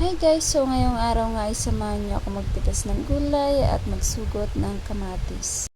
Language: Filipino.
Hi guys, so ngayong araw nga ay samahan niyo ako magpitas ng gulay at magsugot ng kamatis.